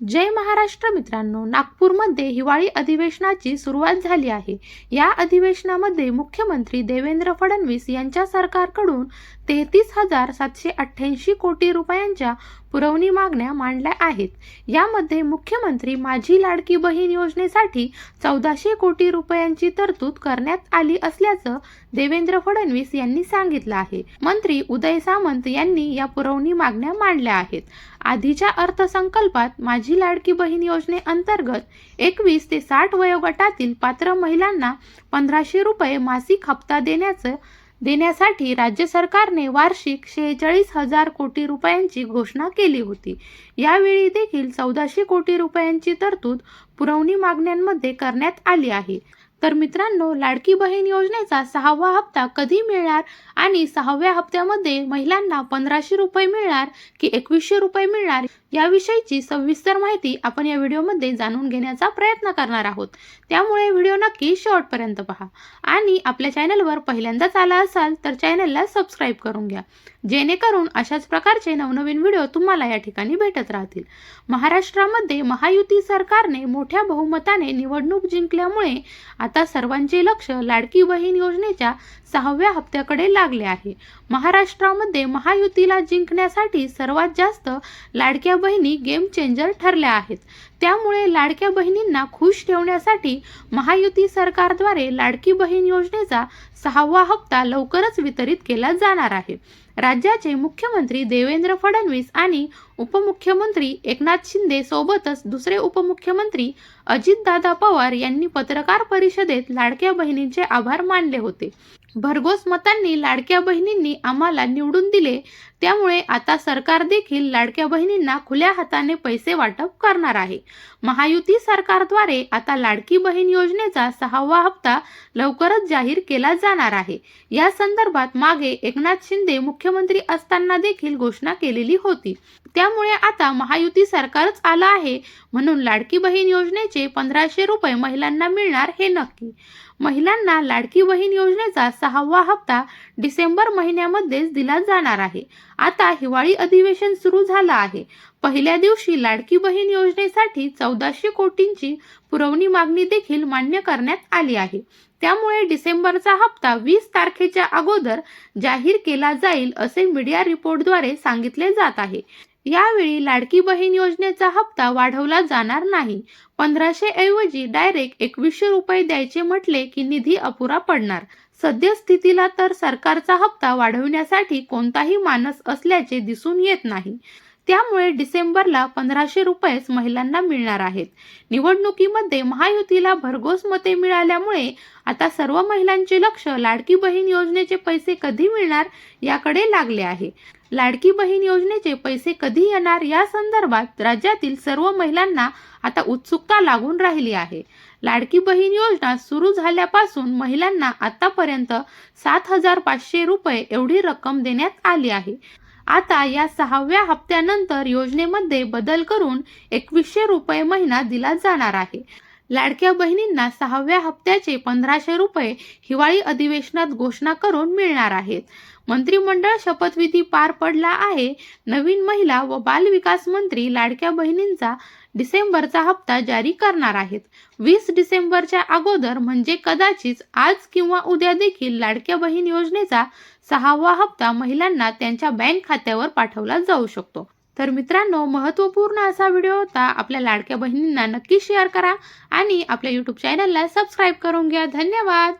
जय महाराष्ट्र मित्रांनो नागपूरमध्ये हिवाळी अधिवेशनाची सुरुवात झाली आहे. या अधिवेशनामध्ये मुख्यमंत्री देवेंद्र फडणवीस यांच्या सरकारकडून तेहतीस हजार सातशे अठ्ठ्याऐंशी कोटी रुपयांच्या पुरवणी मागण्या मांडल्या आहेत. यामध्ये मुख्यमंत्री माझी लाडकी बहीण योजनेसाठी चौदाशे कोटी रुपयांची तरतूद करण्यात आली असल्याचं देवेंद्र फडणवीस यांनी सांगितलं आहे. मंत्री उदय सामंत यांनी या पुरवणी मागण्या मांडल्या आहेत. आधीच्या अर्थसंकल्पात माझी लाडकी बहीण योजनेअंतर्गत एकवीस ते साठ वयोगटातील पात्र महिलांना पंधराशे रुपये मासिक हप्ता देण्याचं देण्यासाठी राज्य सरकारने वार्षिक शेहेचाळीस हजार कोटी रुपयांची घोषणा केली होती. यावेळी देखील चौदाशे कोटी रुपयांची तरतूद पुरवणी मागण्यांमध्ये करण्यात आली आहे. तर मित्रांनो लाडकी बहीण योजनेचा सहावा हप्ता कधी मिळणार आणि सहाव्या हप्त्यामध्ये महिलांना पंधराशे रुपये मिळणार की एकवीसशे रुपये मिळणार याविषयीची सविस्तर माहिती आपण या व्हिडिओमध्ये जाणून घेण्याचा प्रयत्न करणार आहोत. त्यामुळे व्हिडिओ नक्की शेवटपर्यंत पहा. आणि आपल्या चॅनलवर पहिल्यांदाच आला असाल तर चॅनलला सबस्क्राईब करून घ्या. जेणेकरून अशाच प्रकारचे नवनवीन व्हिडिओ तुम्हाला या ठिकाणी भेटत राहतील. महाराष्ट्रामध्ये महायुती सरकारने मोठ्या बहुमताने निवडणूक जिंकल्यामुळे आता सर्वांचे लक्ष लाडकी बहीण योजनेच्या सहाव्या हप्त्याकडे लागले आहे. महाराष्ट्रामध्ये महायुतीला जिंकण्यासाठी सर्वात जास्त लाडक्या बहिणी गेम चेंजर ठरल्या आहेत. त्यामुळे लाडक्या बहिणींना खुश ठेवण्यासाठी महायुती सरकारद्वारे लाडकी बहीण योजनेचा सहावा हप्ता लवकरच वितरित केला जाणार आहे. राज्याचे मुख्यमंत्री देवेंद्र फडणवीस आणि उपमुख्यमंत्री एकनाथ शिंदे सोबतच दुसरे उपमुख्यमंत्री अजितदादा पवार यांनी पत्रकार परिषदेत लाडक्या बहिणींचे आभार मानले होते. भरघोस मतांनी लाडक्या बहिणींनी आम्हाला निवडून दिले. त्यामुळे आता सरकार देखील लाडक्या बहिणींना खुल्या हाताने पैसे वाटप करणार आहे. महायुती सरकारद्वारे आता लाडकी बहीण योजनेचा सहावा हप्ता लवकरच जाहीर केला जाणार आहे. या संदर्भात मागे एकनाथ शिंदे मुख्यमंत्री असताना देखील घोषणा केलेली होती. त्यामुळे आता महायुती सरकारच आलं आहे म्हणून लाडकी बहीण योजनेचे पंधराशे रुपये महिलांना मिळणार हे नक्की. महिलांना लाडकी बहीण योजनेचा सहावा हप्ता डिसेंबर महिन्यामध्येच दिला जाणार आहे. आता हिवाळी अधिवेशन सुरू झालं आहे. पहिल्या दिवशी लाडकी बहीण योजनेसाठी चौदाशे कोटींची पुरवणी मागणी देखील मान्य करण्यात आली आहे. त्यामुळे डिसेंबरचा हप्ता वीस तारखेच्या अगोदर जाहीर केला जाईल असे मीडिया रिपोर्टद्वारे सांगितले जात आहे. यावेळी लाडकी बहीण योजनेचा हप्ता वाढवला जाणार नाही. पंधराशे ऐवजी डायरेक्ट एकवीसशे रुपये द्यायचे म्हटले की निधी अपुरा पडणार. सद्यस्थितीला तर सरकारचा हप्ता वाढवण्यासाठी कोणताही मानस असल्याचे दिसून येत नाही. त्यामुळे डिसेंबरला पंधराशे रुपयेच महिलांना मिळणार आहेत. निवडणुकीमध्ये महायुतीला भरघोस मते मिळाल्यामुळे आता सर्व महिलांचे लक्ष लाडकी बहीण योजनेचे पैसे कधी मिळणार याकडे लागले आहे. लाडकी बहीण योजनेचे पैसे कधी येणार या संदर्भात राज्यातील सर्व महिलांना आता उत्सुकता लागून राहिली आहे. लाडकी बहीण योजना सुरू झाल्यापासून महिलांना आतापर्यंत सात हजार पाचशे रुपये एवढी रक्कम देण्यात आली आहे. आता या सहाव्या हप्त्यानंतर योजनेमध्ये बदल करून एकवीसशे रुपये महिना दिला जाणार आहे. लाडक्या बहिणींना सहाव्या हप्त्याचे पंधराशे रुपये हिवाळी अधिवेशनात घोषणा करून मिळणार आहेत. मंत्रिमंडळ शपथविधी पार पडला आहे. नवीन महिला व बालविकास मंत्री लाडक्या बहिणींचा डिसेंबरचा हप्ता जारी करणार आहेत. वीस डिसेंबरच्या अगोदर म्हणजे कदाचित आज किंवा उद्या देखील लाडक्या बहीण योजनेचा सहावा हप्ता महिलांना त्यांच्या बँक खात्यावर पाठवला जाऊ शकतो. तर मित्रांनो महत्त्वपूर्ण असा व्हिडिओ होता. आपल्या लाडक्या बहिणींना नक्की शेअर करा आणि आपल्या यूट्यूब चॅनलला सबस्क्राईब करून घ्या. धन्यवाद!